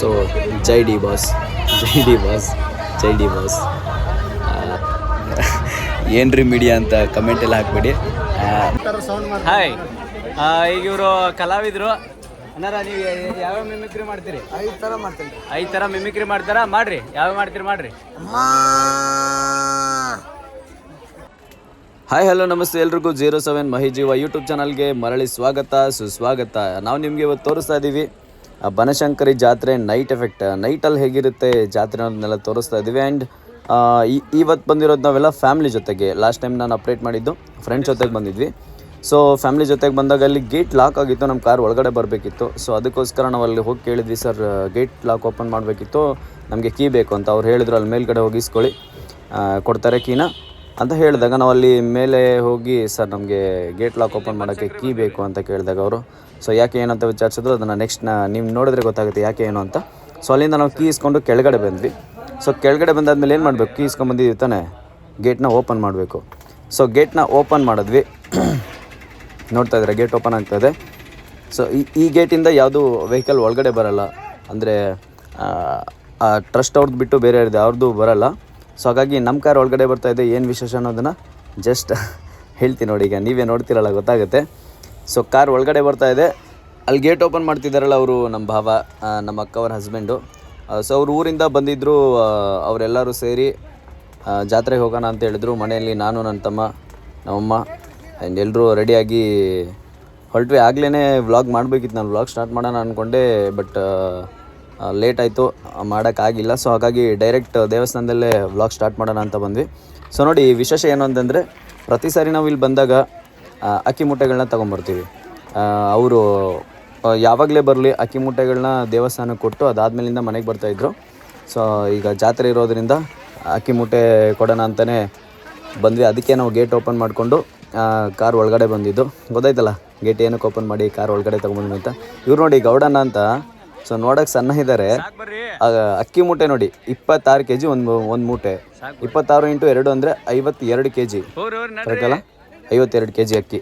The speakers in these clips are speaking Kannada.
ಸೊ ಜೈ ಡಿ ಬಾಸ್ ಜೈ ಡಿ ಬಾಸ್ ಜೈ ಡಿ ಬಾಸ್ ಏನ್ರಿ ಮೀಡಿಯಾ ಅಂತ ಕಮೆಂಟ್ ಎಲ್ಲ ಹಾಕ್ಬೇಡಿ. ಹಾಯ್ ಈಗ ಇವರು ಕಲಾವಿದರು. ಅನ್ನಾರ ನೀವು ಯಾವ್ಯಾವ ಮಿಮಿಕ್ರಿ ಮಾಡ್ತೀರಿ? ಐದು ಥರ ಮಾಡ್ತೀನಿ. ಐದು ಥರ ಮಿಮಿಕ್ರಿ ಮಾಡ್ತಾರ? ಮಾಡ್ರಿ. ಯಾವ ಮಾಡ್ತೀರಿ ಮಾಡ್ರಿ. ಹಾಯ್ ಹಲೋ ನಮಸ್ತೆ ಎಲ್ರಿಗೂ. ಜೀರೋ ಸೆವೆನ್ ಮಹಿಜೀವ ಯೂಟ್ಯೂಬ್ ಚಾನಲ್ಗೆ ಮರಳಿ ಸ್ವಾಗತ ಸುಸ್ವಾಗತ. ನಾವು ನಿಮಗೆ ಇವತ್ತು ತೋರಿಸ್ತಾ ಇದ್ದೀವಿ ಬನಶಂಕರಿ ಜಾತ್ರೆ ನೈಟ್ ಎಫೆಕ್ಟ್ ನೈಟಲ್ಲಿ ಹೇಗಿರುತ್ತೆ ಜಾತ್ರೆ ಅನ್ನೋದನ್ನೆಲ್ಲ ತೋರಿಸ್ತಾ ಇದ್ದೀವಿ. ಆ್ಯಂಡ್ ಇವತ್ತು ಬಂದಿರೋದು ನಾವೆಲ್ಲ ಫ್ಯಾಮಿಲಿ ಜೊತೆಗೆ. ಲಾಸ್ಟ್ ಟೈಮ್ ನಾನು ಅಪ್ಡೇಟ್ ಮಾಡಿದ್ದು ಫ್ರೆಂಡ್ಸ್ ಜೊತೆಗೆ ಬಂದಿದ್ವಿ. ಸೊ ಫ್ಯಾಮಿಲಿ ಜೊತೆಗೆ ಬಂದಾಗ ಅಲ್ಲಿ ಗೇಟ್ ಲಾಕ್ ಆಗಿತ್ತು ನಮ್ಮ ಕಾರ್ ಒಳಗಡೆ ಬರಬೇಕಿತ್ತು. ಸೊ ಅದಕ್ಕೋಸ್ಕರ ನಾವು ಅಲ್ಲಿ ಹೋಗಿ ಕೇಳಿದ್ವಿ, ಸರ್ ಗೇಟ್ ಲಾಕ್ ಓಪನ್ ಮಾಡಬೇಕಿತ್ತು. ನಮಗೆ ಕೀ ಬೇಕು ಅಂತ. ಅವ್ರು ಹೇಳಿದ್ರು, ಅಲ್ಲಿ ಮೇಲ್ಗಡೆ ಹೋಗಿಸ್ಕೊಳ್ಳಿ ಕೊಡ್ತಾರೆ ಕೀನ ಅಂತ ಹೇಳಿದಾಗ ನಾವು ಅಲ್ಲಿ ಮೇಲೆ ಹೋಗಿ, ಸರ್, ನಮಗೆ ಗೇಟ್ ಲಾಕ್ ಓಪನ್ ಮಾಡೋಕ್ಕೆ ಕೀ ಬೇಕು ಅಂತ ಕೇಳಿದಾಗ ಅವರು ಸೊ ಯಾಕೆ ಏನು ಅಂತ ವಿಚಾರಿಸಿದ್ರು, ಅದನ್ನು ನೆಕ್ಸ್ಟ್ ನಾ ನೀವು ನೋಡಿದ್ರೆ ಗೊತ್ತಾಗುತ್ತೆ ಯಾಕೆ ಏನು ಅಂತ. ಸೊ ಅಲ್ಲಿಂದ ನಾವು ಕೀ ಇಸ್ಕೊಂಡು ಕೆಳಗಡೆ ಬಂದ್ವಿ. ಸೊ ಕೆಳಗಡೆ ಬಂದಾದ್ಮೇಲೆ ಏನು ಮಾಡಬೇಕು? ಕೀ ಇಸ್ಕೊಂಡು ತಾನೆ? ಗೇಟ್ನ ಓಪನ್ ಮಾಡಬೇಕು. ಸೊ ಗೇಟ್ನ ಓಪನ್ ಮಾಡಿದ್ವಿ. ನೋಡ್ತಾ ಇದ್ದಾರೆ ಗೇಟ್ ಓಪನ್ ಆಗ್ತಾಯಿದೆ ಸೊ ಈ ಈ ಗೇಟಿಂದ ಯಾವುದು ವೆಹಿಕಲ್ ಒಳಗಡೆ ಬರಲ್ಲ. ಅಂದರೆ ಟ್ರಸ್ಟ್ ಅವ್ರದ್ದು ಬಿಟ್ಟು ಬೇರೆ ಇರಿದೆ ಅವ್ರದ್ದು ಬರಲ್ಲ. ಸೊ ಹಾಗಾಗಿ ನಮ್ಮ ಕಾರ್ ಒಳಗಡೆ ಬರ್ತಾ ಇದೆ. ಏನು ವಿಶೇಷ ಅನ್ನೋದನ್ನು ಜಸ್ಟ್ ಹೇಳ್ತೀನಿ ನೋಡಿ ಈಗ. ನೀವೇ ನೋಡ್ತಿರಲ್ಲ, ಗೊತ್ತಾಗುತ್ತೆ. ಸೊ ಕಾರ್ ಒಳಗಡೆ ಬರ್ತಾ ಇದೆ. ಅಲ್ಲಿ ಗೇಟ್ ಓಪನ್ ಮಾಡ್ತಿದ್ದಾರಲ್ಲ ಅವರು ನಮ್ಮ ಭಾವ ನಮ್ಮ ಅಕ್ಕವರ ಹಸ್ಬೆಂಡು ಸೊ ಅವ್ರ ಊರಿಂದ ಬಂದಿದ್ದರು ಅವರೆಲ್ಲರೂ ಸೇರಿ ಜಾತ್ರೆಗೆ ಹೋಗೋಣ ಅಂತ ಹೇಳಿದ್ರು. ಮನೆಯಲ್ಲಿ ನಾನು ನನ್ನ ತಮ್ಮ, ನಮ್ಮಮ್ಮ ಆ್ಯಂಡ್ ಎಲ್ಲರೂ ರೆಡಿಯಾಗಿ ಹೊರಟ್ವಿ. ಆಗಲೇ ವ್ಲಾಗ್ ಮಾಡಬೇಕಿತ್ತು ನಾನು. ವ್ಲಾಗ್ ಸ್ಟಾರ್ಟ್ ಮಾಡೋಣ ಅಂದ್ಕೊಂಡೆ ಬಟ್ ಲೇಟ್ ಆಯಿತು. ಮಾಡೋಕ್ಕಾಗಿಲ್ಲ ಸೊ ಹಾಗಾಗಿ ಡೈರೆಕ್ಟ್ ದೇವಸ್ಥಾನದಲ್ಲೇ ವ್ಲಾಗ್ ಸ್ಟಾರ್ಟ್ ಮಾಡೋಣ ಅಂತ ಬಂದ್ವಿ. ಸೊ ನೋಡಿ, ವಿಶೇಷ ಏನು ಅಂತಂದರೆ, ಪ್ರತಿ ಸಾರಿ ನಾವು ಇಲ್ಲಿ ಬಂದಾಗ ಅಕ್ಕಿ ಮೂಟೆಗಳನ್ನ ತೊಗೊಂಬರ್ತೀವಿ. ಅವರು ಯಾವಾಗಲೇ ಬರಲಿ ಅಕ್ಕಿ ಮೂಟೆಗಳನ್ನ ದೇವಸ್ಥಾನಕ್ಕೆ ಕೊಟ್ಟು ಅದಾದಮೇಲಿಂದ ಮನೆಗೆ ಬರ್ತಾಯಿದ್ರು ಸೊ ಈಗ ಜಾತ್ರೆ ಇರೋದರಿಂದ ಅಕ್ಕಿ ಮೂಟೆ ಕೊಡೋಣ ಅಂತಲೇ ಬಂದ್ವಿ. ಅದಕ್ಕೆ ನಾವು ಗೇಟ್ ಓಪನ್ ಮಾಡಿಕೊಂಡು ಕಾರ್ ಒಳಗಡೆ ಬಂದಿದ್ದು. ಗೊತ್ತಾಯ್ತಲ್ಲ ಗೇಟ್ ಏನಕ್ಕೆ ಓಪನ್ ಮಾಡಿ ಕಾರ್ ಒಳಗಡೆ ತೊಗೊಂಬಂದ್ವಿ ಅಂತ. ಇವ್ರು ನೋಡಿ ಗೌಡಣ್ಣ ಅಂತ. ಸೊ ನೋಡೋಕೆ ಸಣ್ಣ ಇದ್ದಾರೆ ಅಕ್ಕಿ ಮೂಟೆ ನೋಡಿ ಇಪ್ಪತ್ತಾರು ಕೆ ಜಿ ಒಂದು ಒಂದು ಮೂಟೆ. ಇಪ್ಪತ್ತಾರು ಇಂಟು ಎರಡು ಅಂದರೆ ಐವತ್ತೆರಡು ಕೆ ಜಿ ಕರೆಕ್ಟಲ್ಲ ಐವತ್ತೆರಡು ಕೆ ಜಿ ಅಕ್ಕಿ.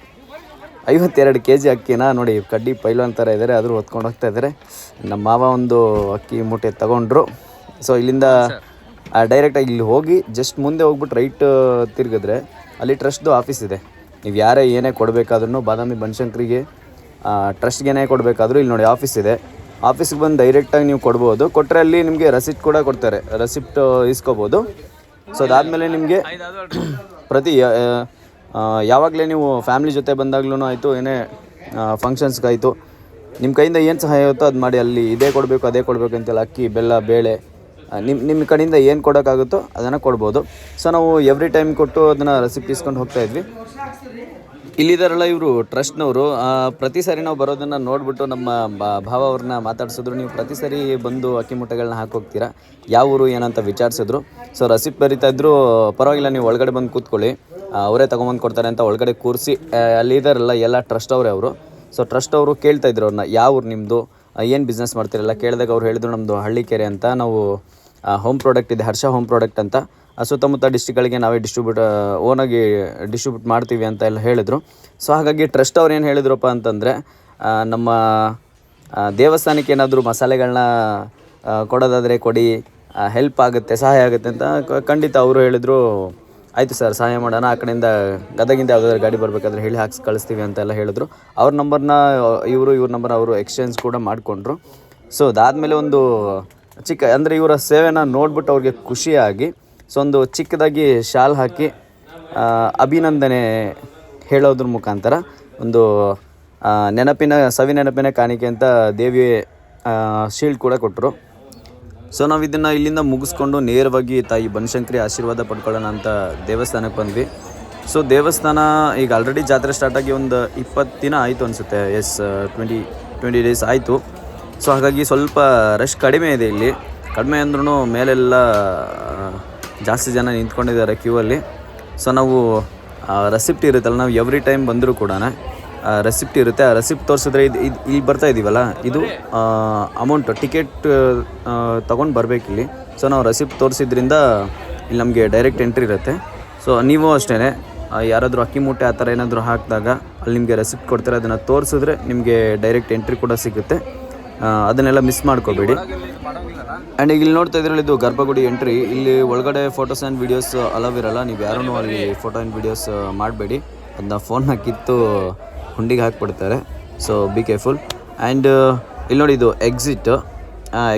ಐವತ್ತೆರಡು ಕೆ ಜಿ ಅಕ್ಕಿನ ನೋಡಿ ಕಡ್ಡಿ ಪೈಲ್ವಾನ್ ಥರ ಇದ್ದಾರೆ ಆದರೂ ಹೊತ್ಕೊಂಡು ಹೋಗ್ತಾ ಇದ್ದಾರೆ ನಮ್ಮ ಮಾವ ಒಂದು ಅಕ್ಕಿ ಮೂಟೆ ತಗೊಂಡ್ರು. ಸೊ ಇಲ್ಲಿಂದ ಡೈರೆಕ್ಟಾಗಿ ಇಲ್ಲಿ ಹೋಗಿ ಜಸ್ಟ್ ಮುಂದೆ ಹೋಗ್ಬಿಟ್ಟು ರೈಟ್ ತಿರುಗಿದ್ರೆ ಅಲ್ಲಿ ಟ್ರಸ್ಟ್ದು ಆಫೀಸ್ ಇದೆ. ನೀವು ಯಾರೇ ಏನೇ ಕೊಡಬೇಕಾದ್ರೂ ಬಾದಾಮಿ ಬನಶಂಕರಿಗೆ ಟ್ರಸ್ಟ್ಗೆ ಏನೇ ಕೊಡಬೇಕಾದ್ರೂ ಇಲ್ಲಿ ನೋಡಿ ಆಫೀಸ್ ಇದೆ. ಆಫೀಸ್ಗೆ ಬಂದು ಡೈರೆಕ್ಟಾಗಿ ನೀವು ಕೊಡ್ಬೋದು. ಕೊಟ್ಟರೆ ಅಲ್ಲಿ ನಿಮಗೆ ರಸೀಟ್ ಕೂಡ ಕೊಡ್ತಾರೆ. ರಸಿಪ್ಟ್ ಇಸ್ಕೋಬೋದು. ಸೊ ಅದಾದಮೇಲೆ ನಿಮಗೆ ಪ್ರತಿ ಯಾವಾಗಲೇ ನೀವು ಫ್ಯಾಮ್ಲಿ ಜೊತೆ ಬಂದಾಗ್ಲೂ ಆಯಿತು, ಏನೇ ಫಂಕ್ಷನ್ಸ್ಗಾಯಿತು ನಿಮ್ಮ ಕೈಯಿಂದ ಏನು ಸಹಾಯ ಆಗುತ್ತೋ ಅದು ಮಾಡಿ, ಅಲ್ಲಿ ಇದೇ ಕೊಡಬೇಕು, ಅದೇ ಕೊಡಬೇಕು ಅಂತೆಲ್ಲ ಅಕ್ಕಿ, ಬೆಲ್ಲ, ಬೇಳೆ ನಿಮ್ಮ ನಿಮ್ಮ ಕಡೆಯಿಂದ ಏನು ಕೊಡೋಕ್ಕಾಗುತ್ತೋ ಅದನ್ನು ಕೊಡ್ಬೋದು. ಸೊ ನಾವು ಎವ್ರಿ ಟೈಮ್ ಕೊಟ್ಟು ಅದನ್ನು ರೆಸಿಪಿ ಇಸ್ಕೊಂಡು ಹೋಗ್ತಾ ಇದ್ವಿ. ಇಲ್ಲಿದ್ದಾರಲ್ಲ ಇವರು ಟ್ರಸ್ಟ್ನವರು ಪ್ರತಿ ಸಾರಿ ನಾವು ಬರೋದನ್ನು ನೋಡಿಬಿಟ್ಟು ನಮ್ಮ ಭಾವ ಅವ್ರನ್ನ ಮಾತಾಡ್ಸಿದ್ರು, ನೀವು ಪ್ರತಿ ಸಾರಿ ಬಂದು ಅಕ್ಕಿ ಮೂಟೆಗಳನ್ನ ಹಾಕೋಗ್ತೀರಾ ಯಾವ ಊರು, ಏನಂತ ವಿಚಾರಿಸಿದ್ರು. ಸೊ ರೆಸಿಪಿ ಬರಿತಾ ಇದ್ರು, ಪರವಾಗಿಲ್ಲ, ನೀವು ಒಳಗಡೆ ಬಂದು ಕೂತ್ಕೊಳ್ಳಿ. ಅವರೇ ತೊಗೊಂಬಂದು ಕೊಡ್ತಾರೆ ಅಂತ ಒಳಗಡೆ ಕೂರಿಸಿ ಅಲ್ಲಿ ಇದ್ದಾರಲ್ಲ ಎಲ್ಲ ಟ್ರಸ್ಟ್ ಅವರೇ ಅವರು. ಸೊ ಟ್ರಸ್ಟ್ ಅವರು ಕೇಳ್ತಾ ಇದ್ರು ಅವ್ರನ್ನ ಯಾವ ಊರು ನಿಮ್ಮದು ಏನು ಬಿಸ್ನೆಸ್ ಮಾಡ್ತಿರಲ್ಲ ಕೇಳಿದಾಗ ಅವ್ರು ಹೇಳಿದ್ರು ನಮ್ಮದು ಹಳ್ಳಿಕೆರೆ ಅಂತ. ನಾವು ಹೋಮ್ ಪ್ರಾಡಕ್ಟ್ ಇದೆ, ಹರ್ಷ ಹೋಮ್ ಪ್ರಾಡಕ್ಟ್ ಅಂತ. ಸುತ್ತಮುತ್ತ ಡಿಸ್ಟಿಕ್ಗಳಿಗೆ ನಾವೇ ಡಿಸ್ಟ್ರಿಬ್ಯೂಟ್ ಓನಾಗಿ ಡಿಸ್ಟ್ರಿಬ್ಯೂಟ್ ಮಾಡ್ತೀವಿ ಅಂತ ಎಲ್ಲ ಹೇಳಿದರು. ಸೊ ಹಾಗಾಗಿ ಟ್ರಸ್ಟ್ ಅವ್ರು ಏನು ಹೇಳಿದ್ರಪ್ಪ ಅಂತಂದರೆ ನಮ್ಮ ದೇವಸ್ಥಾನಕ್ಕೆ ಏನಾದರೂ ಮಸಾಲೆಗಳನ್ನ ಕೊಡೋದಾದರೆ ಕೊಡಿ ಹೆಲ್ಪ್ ಆಗುತ್ತೆ, ಸಹಾಯ ಆಗುತ್ತೆ ಅಂತ ಖಂಡಿತ ಅವರು ಹೇಳಿದರು. ಆಯಿತು ಸರ್, ಸಹಾಯ ಮಾಡೋಣ. ಆ ಕಡೆಯಿಂದ ಗದಗಿಂದ ಯಾವುದಾದ್ರು ಗಾಡಿ ಬರಬೇಕಾದ್ರೆ ಹೇಳಿ ಹಾಕ್ಸಿ, ಕಳಿಸ್ತೀವಿ ಅಂತೆಲ್ಲ ಹೇಳಿದ್ರು. ಅವ್ರ ನಂಬರ್ನ, ಇವರು, ಇವ್ರ ನಂಬರ್ ಅವರು ಎಕ್ಸ್ಚೇಂಜ್ ಕೂಡ ಮಾಡಿಕೊಂಡ್ರು. ಸೊ ಅದಾದಮೇಲೆ ಒಂದು ಚಿಕ್ಕ, ಅಂದರೆ ಇವರ ಸೇವೆನ ನೋಡ್ಬಿಟ್ಟು ಅವ್ರಿಗೆ ಖುಷಿಯಾಗಿ ಸೊ ಒಂದು ಚಿಕ್ಕದಾಗಿ ಶಾಲ್ ಹಾಕಿ ಅಭಿನಂದನೆ ಹೇಳೋದ್ರ ಮುಖಾಂತರ ಒಂದು ನೆನಪಿನ ಸವಿ ನೆನಪಿನ ಕಾಣಿಕೆ ಅಂತ ದೇವಿ ಶೀಲ್ಡ್ ಕೂಡ ಕೊಟ್ಟರು ಸೊ ನಾವು ಇದನ್ನು ಇಲ್ಲಿಂದ ಮುಗಿಸ್ಕೊಂಡು ನೇರವಾಗಿ ತಾಯಿ ಬನಶಂಕರಿ ಆಶೀರ್ವಾದ ಪಡ್ಕೊಳ್ಳೋಣ ಅಂತ ದೇವಸ್ಥಾನಕ್ಕೆ ಬಂದ್ವಿ. ಸೊ ದೇವಸ್ಥಾನ ಈಗ ಆಲ್ರೆಡಿ ಜಾತ್ರೆ ಸ್ಟಾರ್ಟ್ ಆಗಿ ಒಂದು ಇಪ್ಪತ್ತು ದಿನ ಆಯಿತು ಅನಿಸುತ್ತೆ. ಎಸ್ ಟ್ವೆಂಟಿ ಟ್ವೆಂಟಿ ಡೇಸ್ ಆಯಿತು. ಸೊ ಹಾಗಾಗಿ ಸ್ವಲ್ಪ ರಶ್ ಕಡಿಮೆ ಇದೆ ಇಲ್ಲಿ. ಕಡಿಮೆ ಅಂದ್ರೂ ಮೇಲೆಲ್ಲ ಜಾಸ್ತಿ ಜನ ನಿಂತ್ಕೊಂಡಿದ್ದಾರೆ ಕ್ಯೂ ಅಲ್ಲಿ. ಸೊ ನಾವು ರೆಸಿಪ್ಟ್ ಇರುತ್ತಲ್ಲ, ನಾವು ಎವ್ರಿ ಟೈಮ್ ಬಂದರೂ ಕೂಡ ರೆಸಿಪ್ಟ್ ಇರುತ್ತೆ. ಆ ರೆಸಿಪ್ಟ್ ತೋರಿಸಿದ್ರೆ ಇದು ಇದು ಇಲ್ಲಿ ಬರ್ತಾ ಇದೀವಲ್ಲ? ಇದು ಅಮೌಂಟ್ ಟಿಕೆಟ್ ತೊಗೊಂಡು ಬರಬೇಕು ಇಲ್ಲಿ. ಸೊ ನಾವು ರೆಸಿಪ್ಟ್ ತೋರಿಸಿದ್ರಿಂದ ಇಲ್ಲಿ ನಮಗೆ ಡೈರೆಕ್ಟ್ ಎಂಟ್ರಿ ಇರುತ್ತೆ. ಸೊ ನೀವು ಅಷ್ಟೇ ಯಾರಾದರೂ ಅಕ್ಕಿ ಮೂಟೆ ಆ ಥರ ಏನಾದರೂ ಹಾಕಿದಾಗ ಅಲ್ಲಿ ನಿಮಗೆ ರೆಸಿಪ್ಟ್ ಕೊಡ್ತಾರೆ, ಅದನ್ನು ತೋರಿಸಿದ್ರೆ ನಿಮಗೆ ಡೈರೆಕ್ಟ್ ಎಂಟ್ರಿ ಕೂಡ ಸಿಗುತ್ತೆ. ಅದನ್ನೆಲ್ಲ ಮಿಸ್ ಮಾಡ್ಕೋಬೇಡಿ. ಆ್ಯಂಡ್ ಈಗ ಇಲ್ಲಿ ನೋಡ್ತಾ ಇದ್ರಲ್ಲಿ, ಇದು ಗರ್ಭಗುಡಿ ಎಂಟ್ರಿ ಇಲ್ಲಿ ಒಳಗಡೆ ಫೋಟೋಸ್ ಆ್ಯಂಡ್ ವೀಡಿಯೋಸ್ ಅಲವ್ ಇರಲ್ಲ. ನೀವು ಯಾರೂ ಅಲ್ಲಿ ಫೋಟೋ ಆ್ಯಂಡ್ ವೀಡಿಯೋಸ್ ಮಾಡಬೇಡಿ. ಅದನ್ನ ಫೋನ್ನ ಕಿತ್ತು ಹುಂಡಿಗೆ ಹಾಕ್ಬಿಡ್ತಾರೆ. ಸೊ ಬಿ ಕೇರ್ಫುಲ್ ಆ್ಯಂಡ್ ಇಲ್ಲಿ ನೋಡಿ ಇದು ಎಕ್ಸಿಟ್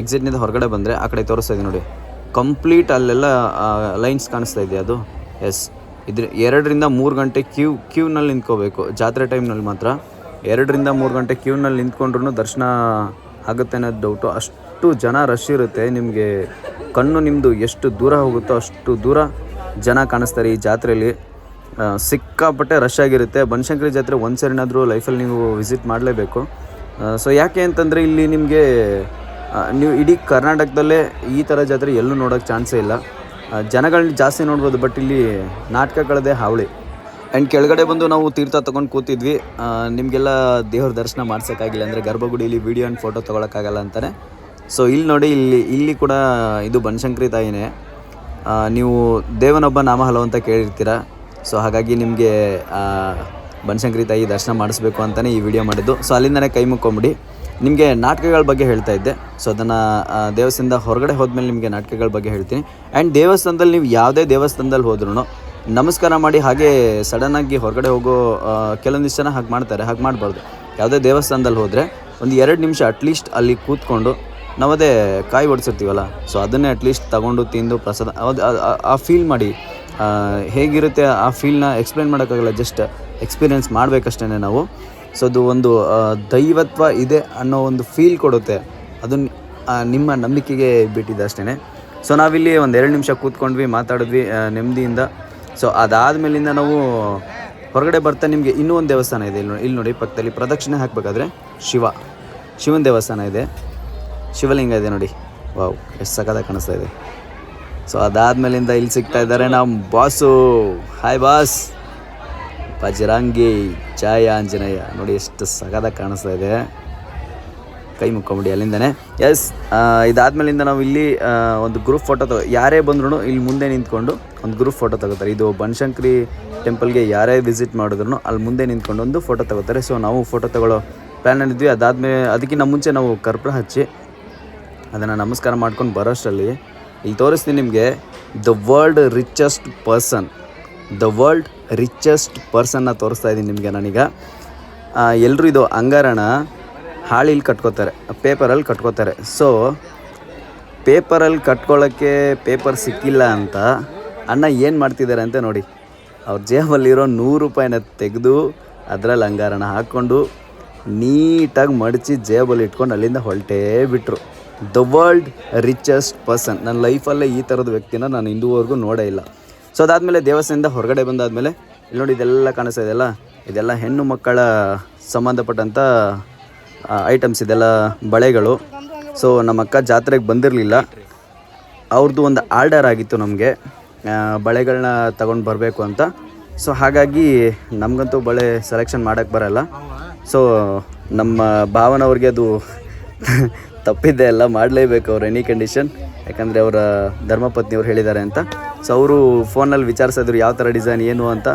ಎಕ್ಸಿಟ್ನಿಂದ ಹೊರಗಡೆ ಬಂದರೆ ಆ ಕಡೆ ತೋರಿಸ್ತಾ ಇದೆ ನೋಡಿ. ಕಂಪ್ಲೀಟ್ ಅಲ್ಲೆಲ್ಲ ಲೈನ್ಸ್ ಕಾಣಿಸ್ತಾ ಇದೆ ಅದು? ಎಸ್ ಇದ್ರ ಎರಡರಿಂದ ಮೂರು ಗಂಟೆ ಕ್ಯೂ ಕ್ಯೂನಲ್ಲಿ ನಿಂತ್ಕೋಬೇಕು. ಜಾತ್ರೆ ಟೈಮ್ನಲ್ಲಿ ಮಾತ್ರ. ಎರಡರಿಂದ ಮೂರು ಗಂಟೆ ಕ್ಯೂನಲ್ಲಿ ನಿಂತ್ಕೊಂಡ್ರೂ ದರ್ಶನ ಆಗುತ್ತೆ ಅನ್ನೋದು ಡೌಟು ಅಷ್ಟು ಜನ ರಶ್ ಇರುತ್ತೆ. ನಿಮಗೆ ಕಣ್ಣು ನಿಮ್ಮದು ಎಷ್ಟು ದೂರ ಹೋಗುತ್ತೋ ಅಷ್ಟು ದೂರ ಜನ ಕಾಣಿಸ್ತಾರೆ ಈ ಜಾತ್ರೆಯಲ್ಲಿ ಆ, ಸಿಕ್ಕಾಪಟ್ಟೆ ರಶ್ ಆಗಿರುತ್ತೆ. ಬನಶಂಕರಿ ಜಾತ್ರೆ ಒಂದು ಸರಿನಾದರೂ ಲೈಫಲ್ಲಿ ನೀವು ವಿಸಿಟ್ ಮಾಡಲೇಬೇಕು. ಸೊ ಯಾಕೆ ಅಂತಂದರೆ ಇಲ್ಲಿ ನಿಮಗೆ ನೀವು ಇಡೀ ಕರ್ನಾಟಕದಲ್ಲೇ ಈ ಥರ ಜಾತ್ರೆ ಎಲ್ಲೂ ನೋಡೋಕ್ಕೆ ಚಾನ್ಸೇ ಇಲ್ಲ. ಜನಗಳನ್ನ ಜಾಸ್ತಿ ನೋಡ್ಬೋದು ಬಟ್ ಇಲ್ಲಿ ನಾಟಕಗಳದೇ ಹಾವಳಿ. ಆ್ಯಂಡ್ ಕೆಳಗಡೆ ಬಂದು ನಾವು ತೀರ್ಥ ತೊಗೊಂಡು ಕೂತಿದ್ವಿ. ನಿಮಗೆಲ್ಲ ದೇವ್ರ ದರ್ಶನ ಮಾಡ್ಸೋಕ್ಕಾಗಿಲ್ಲ ಅಂದರೆ ಗರ್ಭಗುಡಿಯಲ್ಲಿ ವೀಡಿಯೋ ಆ್ಯಂಡ್ ಫೋಟೋ ತೊಗೊಳಕ್ಕಾಗಲ್ಲ ಅಂತಾನೆ. ಸೊ ಇಲ್ಲಿ ನೋಡಿ, ಇಲ್ಲಿ ಇಲ್ಲಿ ಕೂಡ ಇದು ಬನಶಂಕರಿ ತಾಯಿನೇ. ನೀವು ದೇವನೊಬ್ಬ ನಾಮ ಹಲವು ಅಂತ ಕೇಳಿರ್ತೀರ? ಸೊ ಹಾಗಾಗಿ ನಿಮಗೆ ಬನಶಂಕರಿ ತಾಯಿ ದರ್ಶನ ಮಾಡಿಸ್ಬೇಕು ಅಂತಲೇ ಈ ವಿಡಿಯೋ ಮಾಡಿದ್ದು. ಸೊ ಅಲ್ಲಿಂದನೇ ಕೈ ಮುಕ್ಕೊಂಬಿಡಿ. ನಿಮಗೆ ನಾಟಕಗಳ ಬಗ್ಗೆ ಹೇಳ್ತಾ ಇದ್ದೆ. ಸೊ ಅದನ್ನು ದೇವಸ್ಥಾನದ ಹೊರಗಡೆ ಹೋದ್ಮೇಲೆ ನಿಮಗೆ ನಾಟಕಗಳ ಬಗ್ಗೆ ಹೇಳ್ತೀನಿ. ಆ್ಯಂಡ್ ದೇವಸ್ಥಾನದಲ್ಲಿ ನೀವು ಯಾವುದೇ ದೇವಸ್ಥಾನದಲ್ಲಿ ಹೋದ್ರೂ ನಮಸ್ಕಾರ ಮಾಡಿ ಹಾಗೆ ಸಡನ್ನಾಗಿ ಹೊರಗಡೆ ಹೋಗೋ ಕೆಲವೊಂದಿಷ್ಟು ಜನ ಹಾಗೆ ಮಾಡ್ತಾರೆ. ಹಾಗೆ ಮಾಡಬಾರ್ದು. ಯಾವುದೇ ದೇವಸ್ಥಾನದಲ್ಲಿ ಹೋದರೆ ಒಂದು ಎರಡು ನಿಮಿಷ ಅಟ್ಲೀಸ್ಟ್ ಅಲ್ಲಿ ಕೂತ್ಕೊಂಡು ನಾವದೇ ಕಾಯಿ ಓಡಿಸಿರ್ತೀವಲ್ಲ ಸೊ ಅದನ್ನೇ ಅಟ್ಲೀಸ್ಟ್ ತಗೊಂಡು ತಿಂದು ಪ್ರಸಾದ, ಅದು ಆ- ಫೀಲ್ ಮಾಡಿ. ಹೇಗಿರುತ್ತೆ ಆ ಫೀಲ್ನ ಎಕ್ಸ್ಪ್ಲೇನ್ ಮಾಡೋಕ್ಕಾಗಲ್ಲ ಜಸ್ಟ್ ಎಕ್ಸ್ಪೀರಿಯೆನ್ಸ್ ಮಾಡಬೇಕಷ್ಟೇ ನಾವು. ಸೊ ಅದು ಒಂದು ದೈವತ್ವ ಇದೆ ಅನ್ನೋ ಒಂದು ಫೀಲ್ ಕೊಡುತ್ತೆ. ಅದನ್ನ ನಿಮ್ಮ ನಂಬಿಕೆಗೆ ಬಿಟ್ಟಿದ್ದೆ ಅಷ್ಟೇ ಸೊ ನಾವಿಲ್ಲಿ ಒಂದು ಎರಡು ನಿಮಿಷ ಕೂತ್ಕೊಂಡ್ವಿ, ಮಾತಾಡಿದ್ವಿ ನೆಮ್ಮದಿಯಿಂದ. ಸೊ ಅದಾದಮೇಲಿಂದ ನಾವು ಹೊರಗಡೆ ಬರ್ತಾ ನಿಮಗೆ ಇನ್ನೂ ಒಂದು ದೇವಸ್ಥಾನ ಇದೆ. ಇಲ್ಲಿ ಇಲ್ಲಿ ನೋಡಿ, ಪಕ್ಕದಲ್ಲಿ ಪ್ರದಕ್ಷಿಣೆ ಹಾಕಬೇಕಾದ್ರೆ ಶಿವ, ಶಿವನ ದೇವಸ್ಥಾನ ಇದೆ. ಶಿವಲಿಂಗ ಇದೆ ನೋಡಿ. ವಾವ್, ಎಷ್ಟು ಸಕದ ಕಾಣಿಸ್ತಾ ಇದೆ. ಸೊ ಅದಾದ್ಮೇಲಿಂದ ಇಲ್ಲಿ ಸಿಗ್ತಾ ಇದ್ದಾರೆ ನಮ್ಮ ಬಾಸು. ಹಾಯ್ ಬಾಸ್ ಬಜರಂಗಿ ಜಯ ಆಂಜನೇಯ. ನೋಡಿ ಎಷ್ಟು ಸಗದ ಕಾಣಿಸ್ತಾ ಇದೆ. ಕೈ ಮುಕ್ಕೊಂಬಿಡಿ ಅಲ್ಲಿಂದನೇ. ಎಸ್ ಇದಾದ್ಮೇಲಿಂದ ನಾವು ಇಲ್ಲಿ ಒಂದು ಗ್ರೂಪ್ ಫೋಟೋ ತಗೋ, ಯಾರೇ ಬಂದ್ರೂ ಇಲ್ಲಿ ಮುಂದೆ ನಿಂತ್ಕೊಂಡು ಒಂದು ಗ್ರೂಪ್ ಫೋಟೋ ತಗೋತಾರೆ. ಇದು ಬನಶಂಕರಿ ಟೆಂಪಲ್ಗೆ ಯಾರೇ ವಿಸಿಟ್ ಮಾಡಿದ್ರು ಅಲ್ಲಿ ಮುಂದೆ ನಿಂತ್ಕೊಂಡು ಒಂದು ಫೋಟೋ ತಗೋತಾರೆ. ಸೊ ನಾವು ಫೋಟೋ ತಗೊಳ್ಳೋ ಪ್ಲ್ಯಾನಲ್ಲಿದ್ವಿ ಅದಾದಮೇಲೆ ಅದಕ್ಕಿಂತ ಮುಂಚೆ ನಾವು ಕರ್ಪೂರ ಹಚ್ಚಿ ಅದನ್ನು ನಮಸ್ಕಾರ ಮಾಡ್ಕೊಂಡು ಬರೋಷ್ಟರಲ್ಲಿ ಇಲ್ಲಿ ತೋರಿಸ್ತೀನಿ ನಿಮಗೆ the world richest person the world richest ಪರ್ಸನ್ನ ತೋರಿಸ್ತಾ ಇದ್ದೀನಿ ನಿಮಗೆ ನಾನೀಗ. ಎಲ್ಲರೂ ಇದು ಅಂಗಾರಣ ಹಾಳಿಲಿ ಕಟ್ಕೋತಾರೆ ಪೇಪರಲ್ಲಿ ಕಟ್ಕೋತಾರೆ. ಸೊ ಪೇಪರಲ್ಲಿ ಕಟ್ಕೊಳ್ಳೋಕ್ಕೆ ಪೇಪರ್ ಸಿಕ್ಕಿಲ್ಲ ಅಂತ ಅಣ್ಣ ಏನು ಮಾಡ್ತಿದ್ದಾರೆ ಅಂತ ನೋಡಿ. ಅವ್ರ ಜೇಬಲ್ಲಿರೋ ನೂರು ರೂಪಾಯಿನ ತೆಗೆದು ಅದರಲ್ಲಿ ಅಂಗಾರಣ ಹಾಕ್ಕೊಂಡು ನೀಟಾಗಿ ಮಡಚಿ ಜೇಬಲ್ಲಿ ಇಟ್ಕೊಂಡು ಅಲ್ಲಿಂದ ಹೊರಟೇ ಬಿಟ್ಟರು ದ ವರ್ಲ್ಡ್ ರಿಚೆಸ್ಟ್ ಪರ್ಸನ್ ನನ್ನ ಲೈಫಲ್ಲೇ ಈ ಥರದ ವ್ಯಕ್ತಿನ ನಾನು ಇಂದುವರೆಗೂ ನೋಡೇ ಇಲ್ಲ. ಸೊ ಅದಾದಮೇಲೆ ದೇವಸ್ಥಾನದಿಂದ ಹೊರಗಡೆ ಬಂದಾದಮೇಲೆ, ಇಲ್ಲಿ ನೋಡಿ ಇದೆಲ್ಲ ಕಾಣಿಸ್ತಾ ಇದೆಯಲ್ಲ ಇದೆಲ್ಲ ಹೆಣ್ಣು ಮಕ್ಕಳ ಸಂಬಂಧಪಟ್ಟಂಥ ಐಟಮ್ಸ್ ಇದೆಲ್ಲ ಬಳೆಗಳು. ಸೊ ನಮ್ಮ ಅಕ್ಕ ಜಾತ್ರೆಗೆ ಬಂದಿರಲಿಲ್ಲ. ಅವ್ರದ್ದು ಒಂದು ಆರ್ಡರ್ ಆಗಿತ್ತು ನಮಗೆ. ಬಳೆಗಳನ್ನ ತಗೊಂಡು ಬರಬೇಕು ಅಂತ. ಸೊ ಹಾಗಾಗಿ ನಮಗಂತೂ ಬಳೆ ಸೆಲೆಕ್ಷನ್ ಮಾಡೋಕ್ಕೆ ಬರಲ್ಲ. ಸೊ ನಮ್ಮ ಭಾವನವ್ರಿಗೆ ಅದು ತಪ್ಪಿದ್ದೆ ಎಲ್ಲ ಮಾಡಲೇಬೇಕು ಅವ್ರು ಎನಿ ಕಂಡೀಷನ್ ಯಾಕಂದರೆ ಅವರ ಧರ್ಮಪತ್ನಿಯವ್ರು ಹೇಳಿದ್ದಾರೆ ಅಂತ. ಸೊ ಅವರು ಫೋನಲ್ಲಿ ವಿಚಾರಿಸಿದ್ರು ಯಾವ ಥರ ಡಿಸೈನ್ ಏನು ಅಂತ.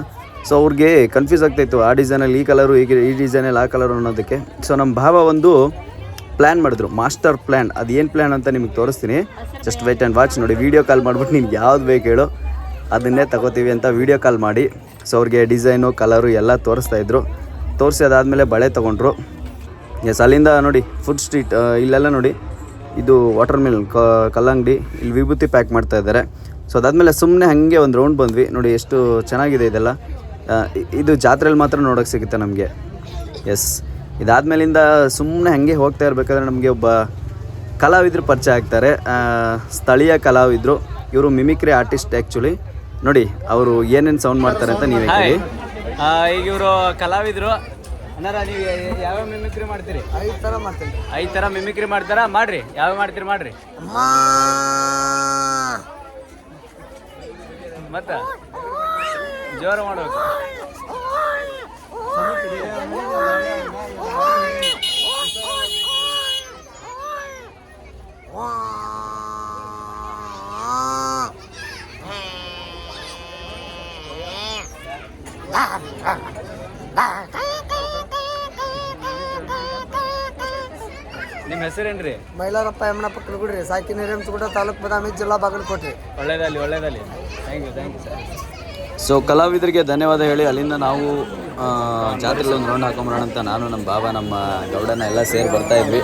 ಸೊ ಅವ್ರಿಗೆ ಕನ್ಫ್ಯೂಸ್ ಆಗ್ತಾಯಿತ್ತು ಆ ಡಿಸೈನಲ್ಲಿ ಈ ಕಲರು ಈಗ ಈ ಡಿಸೈನಲ್ಲಿ ಆ ಕಲರು ಅನ್ನೋದಕ್ಕೆ. ಸೊ ನಮ್ಮ ಭಾವ ಒಂದು ಪ್ಲ್ಯಾನ್ ಮಾಡಿದ್ರು ಮಾಸ್ಟರ್ ಪ್ಲ್ಯಾನ್ ಅದು ಏನು ಪ್ಲ್ಯಾನ್ ಅಂತ ನಿಮಗೆ ತೋರಿಸ್ತೀನಿ. ಜಸ್ಟ್ ವೆಯ್ಟ್ ಆ್ಯಂಡ್ ವಾಚ್ ನೋಡಿ ವೀಡಿಯೋ ಕಾಲ್ ಮಾಡ್ಬಿಟ್ಟು ನಿಮ್ಗೆ ಯಾವ್ದು ಬೇಕು ಹೇಳು. ಅದನ್ನೇ ತಗೋತೀವಿ ಅಂತ ವೀಡಿಯೋ ಕಾಲ್ ಮಾಡಿ. ಸೊ ಅವ್ರಿಗೆ ಡಿಸೈನು ಕಲರು ಎಲ್ಲ ತೋರಿಸ್ತಾ ಇದ್ರು. ತೋರಿಸಿ ಅದಾದಮೇಲೆ ಬಳೆ ತೊಗೊಂಡ್ರು. ಎಸ್ ಅಲ್ಲಿಂದ ನೋಡಿ ಫುಡ್ ಸ್ಟ್ರೀಟ್ ಇಲ್ಲೆಲ್ಲ ನೋಡಿ ಇದು ವಾಟರ್ ಮಿಲ್ ಕಲ್ಲಂಗಡಿ ಇಲ್ಲಿ ವಿಭೂತಿ ಪ್ಯಾಕ್ ಮಾಡ್ತಾ ಇದ್ದಾರೆ. ಸೊ ಅದಾದಮೇಲೆ ಸುಮ್ಮನೆ ಹಾಗೆ ಒಂದು ರೌಂಡ್ ಬಂದ್ವಿ. ನೋಡಿ ಎಷ್ಟು ಚೆನ್ನಾಗಿದೆ ಇದೆಲ್ಲ. ಇದು ಜಾತ್ರೆಯಲ್ಲಿ ಮಾತ್ರ ನೋಡೋಕೆ ಸಿಗುತ್ತೆ ನಮಗೆ. ಎಸ್ ಇದಾದ್ಮೇಲಿಂದ ಸುಮ್ಮನೆ ಹಾಗೆ ಹೋಗ್ತಾ ಇರಬೇಕಾದ್ರೆ ನಮಗೆ ಒಬ್ಬ ಕಲಾವಿದರು ಪರಿಚಯ ಆಗ್ತಾರೆ. ಸ್ಥಳೀಯ ಕಲಾವಿದರು. ಇವರು ಮಿಮಿಕ್ರಿ ಆರ್ಟಿಸ್ಟ್ ಆ್ಯಕ್ಚುಲಿ ನೋಡಿ ಅವರು ಏನೇನು ಸೌಂಡ್ ಮಾಡ್ತಾರೆ ಅಂತ ನೀವೇ ಕೇಳಿ. ಈಗ ಇವರು ಕಲಾವಿದರು. ಅನ್ನಾರ ನೀವು ಯಾವ ಮಿಮಿಕ್ರಿ ಮಾಡ್ತೀರಿ? ಐದು ಥರ ಮಾಡ್ತೀನಿ. ಐದು ಥರ ಮಿಮಿಕ್ರಿ ಮಾಡ್ತಾರ? ಮಾಡ್ರಿ. ಯಾವ ಮಾಡ್ತೀರಿ ಮಾಡ್ರಿ. ಮತ್ತ? ಜೋರ ಮಾಡ್ಬೇಕು. ನಿಮ್ಮ ಹೆಸರೇನ್ರಿ? ಮೈಲಾರಪ್ಪ ಯಮನಪ್ಪ ಕಲಗುಡ್ರಿ ಸಾಕಿ ಹಿರೇಮಸಗುಡ ತಾಲೂಕು ಬದಾಮಿ ಜಿಲ್ಲಾ ಬಾಗಲಕೋಟೆ. ಒಳ್ಳೇದಲ್ಲಿ ಒಳ್ಳೇದಲ್ಲಿ thank you thank you sir so ಕಲಾವಿದರಿಗೆ ಧನ್ಯವಾದ ಹೇಳಿ ಅಲ್ಲಿಂದ ನಾವು ಆ, ಜಾತ್ರೆಲಿ ಒಂದು ರೌಂಡ್ ಹಾಕೊಂಬರೋಣ ಅಂತ ನಾನು ನಮ್ಮ ಬಾಬಾ ನಮ್ಮ ಗೌಡನ ಎಲ್ಲ ಸೇರಿ ಬರ್ತಾ ಇದ್ವಿ.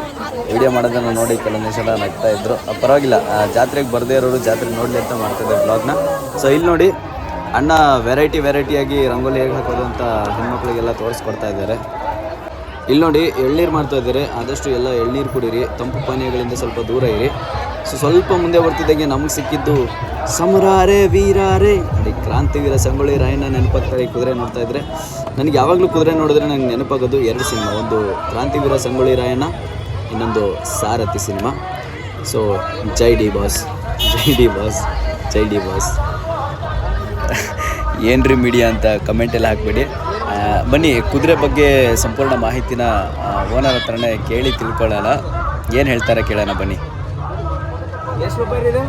ವಿಡಿಯೋ ಮಾಡೋದನ್ನು ನೋಡಿ ಕೆಲವೊಂದು ಸಲ ನಗ್ತಾ ಇದ್ರು. ಆ, ಪರವಾಗಿಲ್ಲ ಆ, ಜಾತ್ರೆಗೆ ಬರದೇ ಇರೋರು ಜಾತ್ರೆ ನೋಡಲಿ ಅಂತ ಮಾಡ್ತಿದ್ದೆ ಬ್ಲಾಗ್ನ ಸೊ ಇಲ್ಲಿ ನೋಡಿ ಅಣ್ಣ ವೆರೈಟಿ ವೆರೈಟಿಯಾಗಿ ರಂಗೋಲಿ ಹೇಗೆ ಹಾಕೋದು ಅಂತ ಹೆಣ್ಮಕ್ಳಿಗೆಲ್ಲ ತೋರಿಸ್ಕೊಡ್ತಾ ಇದ್ದಾರೆ. ಇಲ್ಲಿ ನೋಡಿ ಎಳ್ನೀರು ಮಾಡ್ತಾ ಇದ್ದಾರೆ. ಆದಷ್ಟು ಎಲ್ಲ ಎಳ್ನೀರು ಕುಡೀರಿ. ತಂಪು ಪಾನೀಯಗಳಿಂದ ಸ್ವಲ್ಪ ದೂರ ಇರಿ. ಸೊ ಸ್ವಲ್ಪ ಮುಂದೆ ಬರ್ತಿದ್ದಂಗೆ ನಮಗೆ ಸಿಕ್ಕಿದ್ದು ಸಮರಾರೆ, ವೀರಾರೆ. ನೋಡಿ, ಕ್ರಾಂತಿವೀರ ಸಂಗೊಳ್ಳಿ ರಾಯಣ್ಣ ನೆನಪಾಗ್ತಾರೆ ಕುದುರೆ ನೋಡ್ತಾ ಇದ್ರೆ. ನನಗೆ ಯಾವಾಗಲೂ ಕುದುರೆ ನೋಡಿದ್ರೆ ನನಗೆ ನೆನಪಾಗೋದು ಎರಡು ಸಿನಿಮಾ. ಒಂದು ಕ್ರಾಂತಿವೀರ ಸಂಗೊಳ್ಳಿ ರಾಯಣ್ಣ, ಇನ್ನೊಂದು ಸಾರಥಿ ಸಿನಿಮಾ. ಸೊ, ಜೈ ಡಿ ಬಾಸ್, ಜೈ ಡಿ ಬಾಸ್, ಜೈ ಡಿ ಬಾಸ್. ಏನ್ರಿ ಮೀಡಿಯಾ ಅಂತ ಕಮೆಂಟೆಲ್ಲ ಹಾಕ್ಬೇಡಿ. ಬನ್ನಿ ಕುದುರೆ ಬಗ್ಗೆ ಸಂಪೂರ್ಣ ಮಾಹಿತಿನ ಓನರ್ ಹತ್ರನೇ ಕೇಳಿ ತಿಳ್ಕೊಳ್ಳೋಣ. ಏನು ಹೇಳ್ತಾರೆ ಕೇಳೋಣ ಬನ್ನಿ. ಎಷ್ಟು ರೂಪಾಯಿ ಇದೆ?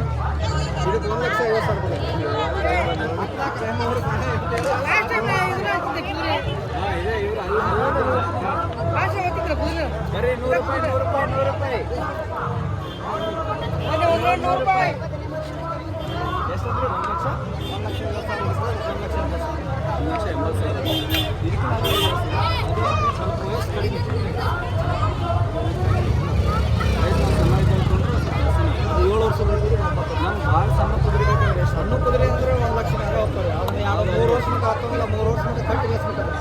ರೂಪಾಯಿ ನೂರು ರೂಪಾಯಿ ನೂರು ರೂಪಾಯಿ ಎಷ್ಟು ಅಂದ್ರೆ ಒಂದು ಲಕ್ಷ ಒಂದು ಲಕ್ಷ ಐವತ್ತು ಸಾವಿರ ಒಂದು ಲಕ್ಷ ಎಂಬತ್ತು ಸಾವಿರ ಒಂದು ಲಕ್ಷ ಎಂಬತ್ತು ಸಾವಿರ ಇದಕ್ಕಿಂತ ಸ್ವಲ್ಪ ವಯಸ್ಸು ಕಡಿಮೆ ಏಳು ವರ್ಷ ನಮ್ಗೆ ಭಾಳ ಸಣ್ಣ ಕುದುರೆ ಬೇಕಾದ್ರೆ ಸಣ್ಣ ಕುದುರೆ ಅಂದ್ರೆ ಒಂದು ಲಕ್ಷ ಮ್ಯಾಗ ಹೋಗ್ತಾರೆ ಅದನ್ನ ಯಾವ ಮೂರು ವರ್ಷ ಮಟ್ಟ ಹಾಕೋದಿಲ್ಲ ಮೂರು ವರ್ಷ ಮಟ್ಟ ಕಟ್ಟಿ ಬೇಯಿಸ್ಬೇಕಾದ್ರೆ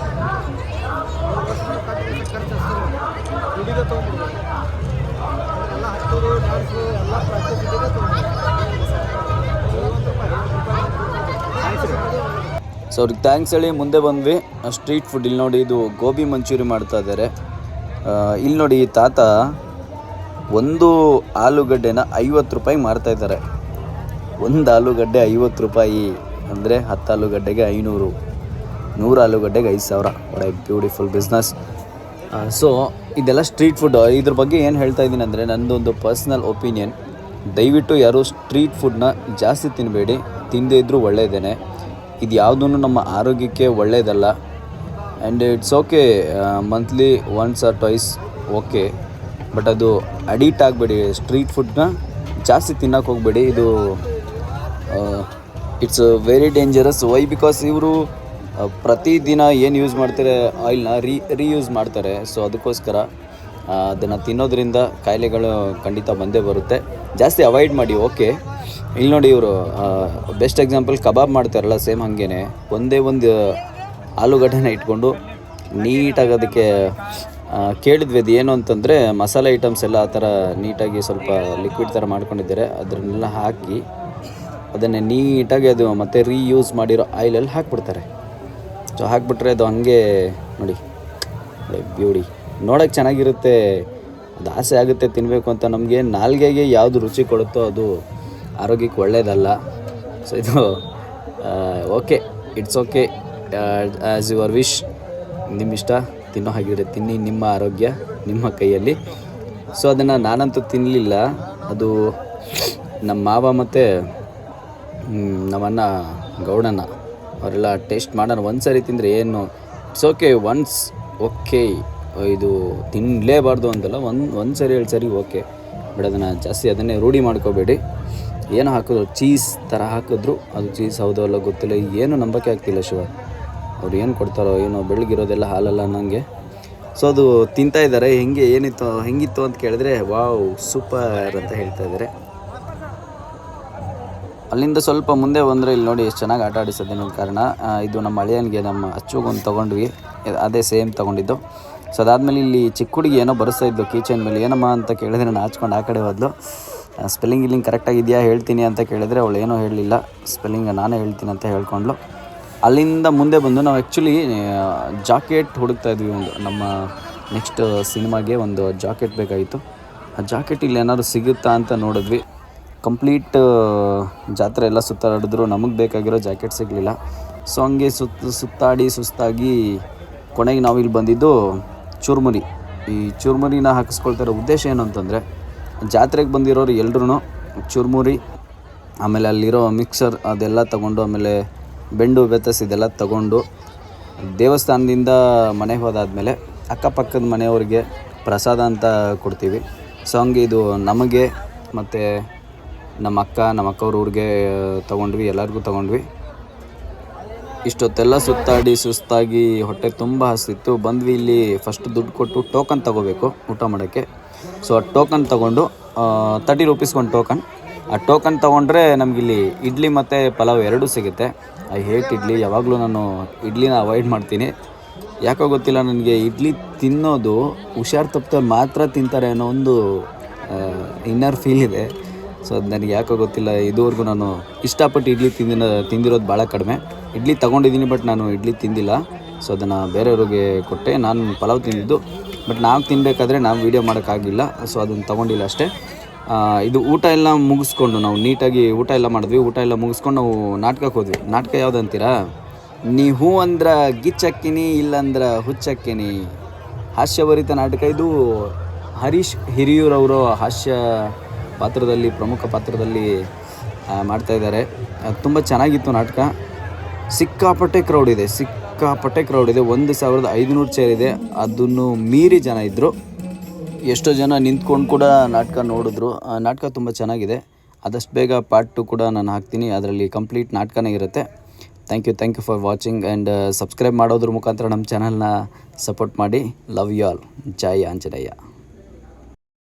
ಮೂರು ವರ್ಷ ಮಟ್ಟ ಕಟ್ಟಿ ಬೇಯಿಸಕ್ಕೆ ಖರ್ಚು ಅಷ್ಟೇ ದುಡಿದ ತೊಗೊಂಡ್ಬಿಡ್ಬೋದು ಎಲ್ಲ ಹಚ್ಚೋದು ಡ್ಯಾನ್ಸು ಎಲ್ಲ ಪ್ರಾಕ್ಟೀಸ್ ಇದ್ದಿದೆ ತೊಗೊಂಡ್ಬಿಡ್ಬೋದು ಐವತ್ತು ರೂಪಾಯಿ ಐವತ್ತು ರೂಪಾಯಿ ಸೊ ಅವ್ರಿಗೆ ಥ್ಯಾಂಕ್ಸ್ ಹೇಳಿ ಮುಂದೆ ಬಂದ್ವಿ. ಸ್ಟ್ರೀಟ್ ಫುಡ್ ಇಲ್ಲಿ ನೋಡಿ ಇದು ಗೋಬಿ ಮಂಚೂರಿ ಮಾಡ್ತಾ ಇದ್ದಾರೆ. ಇಲ್ಲಿ ನೋಡಿ ಈ ತಾತ ಒಂದು ಆಲೂಗಡ್ಡೆನ ಐವತ್ತು ರೂಪಾಯಿ ಮಾರ್ತಾ ಇದ್ದಾರೆ. ಒಂದು ಆಲೂಗಡ್ಡೆ ಐವತ್ತು ರೂಪಾಯಿ ಅಂದರೆ ಹತ್ತು ಆಲೂಗಡ್ಡೆಗೆ ಐನೂರು, ನೂರು ಆಲೂಗಡ್ಡೆಗೆ ಐದು ಸಾವಿರ. ಒಳ್ಳೆ ಬ್ಯೂಟಿಫುಲ್ ಬಿಸ್ನೆಸ್ ಸೊ ಇದೆಲ್ಲ ಸ್ಟ್ರೀಟ್ ಫುಡ್ ಇದ್ರ ಬಗ್ಗೆ ಏನು ಹೇಳ್ತಾ ಇದ್ದೀನಿ ಅಂದರೆ ನನ್ನದೊಂದು ಪರ್ಸ್ನಲ್ ಒಪಿನಿಯನ್ ದಯವಿಟ್ಟು ಯಾರು ಸ್ಟ್ರೀಟ್ ಫುಡ್ನ ಜಾಸ್ತಿ ತಿನ್ನಬೇಡಿ ತಿಂದೇ ಇದ್ದರೂ ಒಳ್ಳೆಯದೇನೆ ಇದು ಯಾವುದೂ ನಮ್ಮ ಆರೋಗ್ಯಕ್ಕೆ ಒಳ್ಳೆಯದಲ್ಲ and it's okay monthly once or twice okay but ಅದು ಅಡಿಕ್ಟ್ ಆಗಬೇಡಿ ಸ್ಟ್ರೀಟ್ ಫುಡ್ನ ಜಾಸ್ತಿ ತಿನ್ನೋಕೆ ಹೋಗಬೇಡಿ. ಇದು it's very dangerous why because ಇವರು ಪ್ರತಿದಿನ ಏನು ಯೂಸ್ ಮಾಡ್ತಾರೆ? ಆಯಿಲ್ನ ರೀ ರೀಯೂಸ್ ಮಾಡ್ತಾರೆ. ಸೊ ಅದಕ್ಕೋಸ್ಕರ ಅದನ್ನು ತಿನ್ನೋದ್ರಿಂದ ಕಾಯಿಲೆಗಳು ಖಂಡಿತ ಬಂದೇ ಬರುತ್ತೆ. ಜಾಸ್ತಿ ಅವಾಯ್ಡ್ ಮಾಡಿ ಓಕೆ ಇಲ್ಲಿ ನೋಡಿ ಇವರು ಬೆಸ್ಟ್ ಎಕ್ಸಾಂಪಲ್ ಕಬಾಬ್ ಮಾಡ್ತಾರಲ್ಲ ಸೇಮ್ ಹಾಗೇನೆ. ಒಂದೇ ಒಂದು ಆಲೂಗಡ್ಡೆನ ಇಟ್ಕೊಂಡು ನೀಟಾಗಿ ಅದಕ್ಕೆ ಕೇಳಿದ್ವಿ. ಅದು ಏನು ಅಂತಂದರೆ, ಮಸಾಲೆ ಐಟಮ್ಸ್ ಎಲ್ಲ ಆ ಥರ ನೀಟಾಗಿ ಸ್ವಲ್ಪ ಲಿಕ್ವಿಡ್ ಥರ ಮಾಡ್ಕೊಂಡಿದ್ದಾರೆ. ಅದನ್ನೆಲ್ಲ ಹಾಕಿ, ಅದನ್ನೇ ನೀಟಾಗಿ ಅದು ಮತ್ತೆ ರೀಯೂಸ್ ಮಾಡಿರೋ ಆಯಿಲಲ್ಲಿ ಹಾಕ್ಬಿಡ್ತಾರೆ. ಸೊ ಹಾಕ್ಬಿಟ್ರೆ ಅದು ಹಂಗೆ, ನೋಡಿ ಬ್ಯೂಟಿ ನೋಡೋಕ್ಕೆ ಚೆನ್ನಾಗಿರುತ್ತೆ. ಅದು ಆಸೆ ಆಗುತ್ತೆ ತಿನ್ನಬೇಕು ಅಂತ ನಮಗೆ. ನಾಲ್ಗೆಗೆ ಯಾವುದು ರುಚಿ ಕೊಡುತ್ತೋ ಅದು ಆರೋಗ್ಯಕ್ಕೆ ಒಳ್ಳೆಯದಲ್ಲ ಸೊ ಇದು okay it's okay as your wish ನಿಮ್ಮ ಇಷ್ಟ ತಿನ್ನೋ ಹಾಗಿದ್ರೆ ತಿನ್ನಿ, ನಿಮ್ಮ ಆರೋಗ್ಯ ನಿಮ್ಮ ಕೈಯಲ್ಲಿ. ಸೊ ಅದನ್ನು ನಾನಂತೂ ತಿನ್ನಲಿಲ್ಲ ಅದು ನಮ್ಮ ಮಾವ ಮತ್ತು ನಮ್ಮಣ್ಣ ಗೌಡನ, ಅವರೆಲ್ಲ ಟೇಸ್ಟ್ ಮಾಡೋಣ. ಒಂದು ಸರಿ ತಿಂದರೆ ಏನು ಇಟ್ಸ್ ಓಕೆ ಒನ್ಸ್ ಓಕೆ ಇದು ತಿನ್ನಲೇಬಾರ್ದು ಅಂತಲ್ಲ, ಒಂದು ಒಂದು ಸರಿ ಎರಡು ಸರಿ ಓಕೆ ಬಟ್ ಅದನ್ನು ಜಾಸ್ತಿ ಅದನ್ನೇ ರೂಢಿ ಮಾಡ್ಕೋಬೇಡಿ. ಏನು ಹಾಕಿದ್ರು? ಚೀಸ್ ಥರ ಹಾಕಿದ್ರು. ಅದು ಚೀಸ್ ಹೌದೋ ಅಲ್ಲ ಗೊತ್ತಿಲ್ಲ. ಏನು ನಂಬಕ್ಕೆ ಆಗ್ತಿಲ್ಲ ಶಿವ. ಅವ್ರು ಏನು ಕೊಡ್ತಾರೋ ಏನೋ ಬೆಳಗಿರೋದೆಲ್ಲ ಹಾಲಲ್ಲ ನನಗೆ ಸೊ ಅದು ತಿಂತಾ ಇದ್ದಾರೆ. ಹೆಂಗೆ, ಏನಿತ್ತು, ಹೆಂಗಿತ್ತು ಅಂತ ಕೇಳಿದ್ರೆ, ವಾವ್, ಸೂಪರ್ ಅಂತ ಹೇಳ್ತಾ ಇದ್ದಾರೆ. ಅಲ್ಲಿಂದ ಸ್ವಲ್ಪ ಮುಂದೆ ಬಂದರೆ ಇಲ್ಲಿ ನೋಡಿ ಎಷ್ಟು ಚೆನ್ನಾಗಿ ಆಟ ಆಡಿಸೋದು ಅನ್ನೋ ಕಾರಣ ಇದು ನಮ್ಮ ಅಳಿಯನಿಗೆ ನಮ್ಮ ಅಚ್ಚುಗೊಂದು ತೊಗೊಂಡ್ವಿ. ಅದೇ ಸೇಮ್ ತೊಗೊಂಡಿದ್ದು. ಸೊ ಅದಾದಮೇಲೆ ಇಲ್ಲಿ ಚಿಕ್ಕ ಹುಡುಗಿ ಏನೋ ಬರೆಸ್ತಾ ಇದ್ದು ಕೀಚನ್ ಮೇಲೆ. ಏನಮ್ಮ ಅಂತ ಕೇಳಿದ್ರೆ ನಾನು ಹಾಚ್ಕೊಂಡು ಆ ಕಡೆ ಹೋದ್ಲು. ಸ್ಪೆಲ್ಲಿಂಗ್ ಇಲ್ಲಿಂಗ್ ಕರೆಕ್ಟಾಗಿದೆಯಾ ಹೇಳ್ತೀನಿ ಅಂತ ಕೇಳಿದ್ರೆ ಅವಳು ಏನೂ ಹೇಳಲಿಲ್ಲ. ಸ್ಪೆಲ್ಲಿಂಗ್ ನಾನೇ ಹೇಳ್ತೀನಿ ಅಂತ ಹೇಳ್ಕೊಂಡ್ಲು ಅಲ್ಲಿಂದ ಮುಂದೆ ಬಂದು ನಾವು ಆ್ಯಕ್ಚುಲಿ ಜಾಕೆಟ್ ಹುಡುಕ್ತಾ ಇದ್ವಿ ಒಂದು ನಮ್ಮ ನೆಕ್ಸ್ಟ್ ಸಿನಿಮಾಗೆ ಒಂದು ಜಾಕೆಟ್ ಬೇಕಾಗಿತ್ತು. ಆ ಜಾಕೆಟ್ ಇಲ್ಲಿ ಏನಾದ್ರು ಸಿಗುತ್ತಾ ಅಂತ ನೋಡಿದ್ವಿ. ಕಂಪ್ಲೀಟ್ ಜಾತ್ರೆ ಎಲ್ಲ ಸುತ್ತಾಡಿದ್ರು. ನಮಗೆ ಬೇಕಾಗಿರೋ ಜಾಕೆಟ್ ಸಿಗಲಿಲ್ಲ. ಸೊ ಹಂಗೆ ಸುತ್ತ ಸುತ್ತಾಡಿ, ಸುಸ್ತಾಗಿ ಕೊನೆಗೆ ನಾವು ಇಲ್ಲಿ ಬಂದಿದ್ದು ಚೂರ್ಮುರಿ. ಈ ಚೂರ್ಮುರಿನ ಹಾಕಿಸ್ಕೊಳ್ತಿರೋ ಉದ್ದೇಶ ಏನು ಅಂತಂದರೆ ಜಾತ್ರೆಗೆ ಬಂದಿರೋರು ಎಲ್ರೂ ಚುರುಮುರಿ, ಆಮೇಲೆ ಅಲ್ಲಿರೋ ಮಿಕ್ಸರ್ ಅದೆಲ್ಲ ತಗೊಂಡು, ಆಮೇಲೆ ಬೆಂಡು ಬೆತ್ತಸ್ ಇದೆಲ್ಲ ತಗೊಂಡು ದೇವಸ್ಥಾನದಿಂದ ಮನೆಗೆ ಹೋದಾದ್ಮೇಲೆ ಅಕ್ಕಪಕ್ಕದ ಮನೆಯವ್ರಿಗೆ ಪ್ರಸಾದ ಅಂತ ಕೊಡ್ತೀವಿ. ಸೊ ಹಂಗೆ ಇದು ನಮಗೆ ಮತ್ತು ನಮ್ಮ ಅಕ್ಕ, ನಮ್ಮ ಅಕ್ಕವ್ರ ಊರಿಗೆ ತೊಗೊಂಡ್ವಿ, ಎಲ್ಲರಿಗೂ ತೊಗೊಂಡ್ವಿ. ಇಷ್ಟೊತ್ತೆಲ್ಲ ಸುತ್ತಾಡಿ, ಸುಸ್ತಾಗಿ ಹೊಟ್ಟೆ ತುಂಬ ಹಸಿತ್ತು. ಬಂದ್ವಿ ಇಲ್ಲಿ ಫಸ್ಟ್ ದುಡ್ಡು ಕೊಟ್ಟು ಟೋಕನ್ ತಗೋಬೇಕು ಊಟ ಮಾಡೋಕ್ಕೆ. ಸೊ ಆ ಟೋಕನ್ ತೊಗೊಂಡು ತರ್ಟಿ ರುಪೀಸ್ ಒಂದು ಟೋಕನ್ ಆ ಟೋಕನ್ ತೊಗೊಂಡ್ರೆ ನಮಗಿಲ್ಲಿ ಇಡ್ಲಿ ಮತ್ತು ಪಲಾವ್ ಎರಡೂ ಸಿಗುತ್ತೆ. ಐ ಹೇಟ್ ಇಡ್ಲಿ, ಯಾವಾಗಲೂ ನಾನು ಇಡ್ಲಿನ ಅವಾಯ್ಡ್ ಮಾಡ್ತೀನಿ. ಯಾಕೋ ಗೊತ್ತಿಲ್ಲ, ನನಗೆ ಇಡ್ಲಿ ತಿನ್ನೋದು ಹುಷಾರು ತಪ್ಪಿದವ್ರು ಮಾತ್ರ ತಿಂತಾರೆ ಅನ್ನೋ ಒಂದು ಇನ್ನರ್ ಫೀಲ್ ಇದೆ. ಸೊ ಅದು ನನಗೆ ಯಾಕೋ ಗೊತ್ತಿಲ್ಲ, ಇದುವರೆಗೂ ನಾನು ಇಷ್ಟಪಟ್ಟು ಇಡ್ಲಿ ತಿಂದಿನ, ತಿಂದಿರೋದು ಭಾಳ ಕಡಿಮೆ. ಇಡ್ಲಿ ತೊಗೊಂಡಿದ್ದೀನಿ, ಬಟ್ ನಾನು ಇಡ್ಲಿ ತಿಂದಿಲ್ಲ. ಸೊ ಅದನ್ನು ಬೇರೆಯವ್ರಿಗೆ ಕೊಟ್ಟೆ. ನಾನು ಪಲಾವ್ ತಿಂದಿದ್ದು ಬಟ್ ನಾವು ತಿನ್ನಬೇಕಾದ್ರೆ ನಾವು ವೀಡಿಯೋ ಮಾಡೋಕ್ಕಾಗಿಲ್ಲ ಸೊ ಅದನ್ನು ತೊಗೊಂಡಿಲ್ಲ ಅಷ್ಟೇ. ಇದು ಊಟ ಎಲ್ಲ ಮುಗಿಸ್ಕೊಂಡು ನಾವು ನೀಟಾಗಿ ಊಟ ಎಲ್ಲ ಮಾಡಿದ್ವಿ. ಊಟ ಎಲ್ಲ ಮುಗಿಸ್ಕೊಂಡು ನಾವು ನಾಟಕಕ್ಕೆ ಹೋದ್ವಿ. ನಾಟಕ ಯಾವುದಂತೀರಾ? ನೀ ಹೂ ಅಂದ್ರ ಗಿಚ್ಚಕ್ಕಿನಿ ಇಲ್ಲಂದ್ರ ಹುಚ್ಚಕ್ಕಿನಿ. ಹಾಸ್ಯಭರಿತ ನಾಟಕ. ಇದು ಹರೀಶ್ ಹಿರಿಯೂರವರು ಹಾಸ್ಯ ಪಾತ್ರದಲ್ಲಿ, ಪ್ರಮುಖ ಪಾತ್ರದಲ್ಲಿ ಮಾಡ್ತಾ ಇದ್ದಾರೆ. ತುಂಬ ಚೆನ್ನಾಗಿತ್ತು ನಾಟಕ. ಸಿಕ್ಕಾಪಟ್ಟೆ ಕ್ರೌಡ್ ಇದೆ. ಸಿಕ್ಕಾಪಟ್ಟೆ ಕ್ರೌಡ್ ಇದೆ. ಒಂದು ಸಾವಿರದ ಐದುನೂರು ಚೇರ್ ಇದೆ. ಅದನ್ನು ಮೀರಿ ಜನ ಇದ್ದರು ಎಷ್ಟೋ ಜನ ನಿಂತ್ಕೊಂಡು ಕೂಡ ನಾಟಕ ನೋಡಿದ್ರು. ನಾಟಕ ತುಂಬ ಚೆನ್ನಾಗಿದೆ. ಆದಷ್ಟು ಬೇಗ ಪಾರ್ಟ್ ಟು ಕೂಡ ನಾನು ಹಾಕ್ತೀನಿ. ಅದರಲ್ಲಿ ಕಂಪ್ಲೀಟ್ ನಾಟಕನೇ ಇರುತ್ತೆ. Thank you thank you for watching and subscribe ಮಾಡೋದ್ರ ಮುಖಾಂತರ ನಮ್ಮ ಚಾನಲ್ನ ಸಪೋರ್ಟ್ ಮಾಡಿ. ಲವ್ ಯು ಆಲ್ ಜೈ ಆಂಜನೇಯ.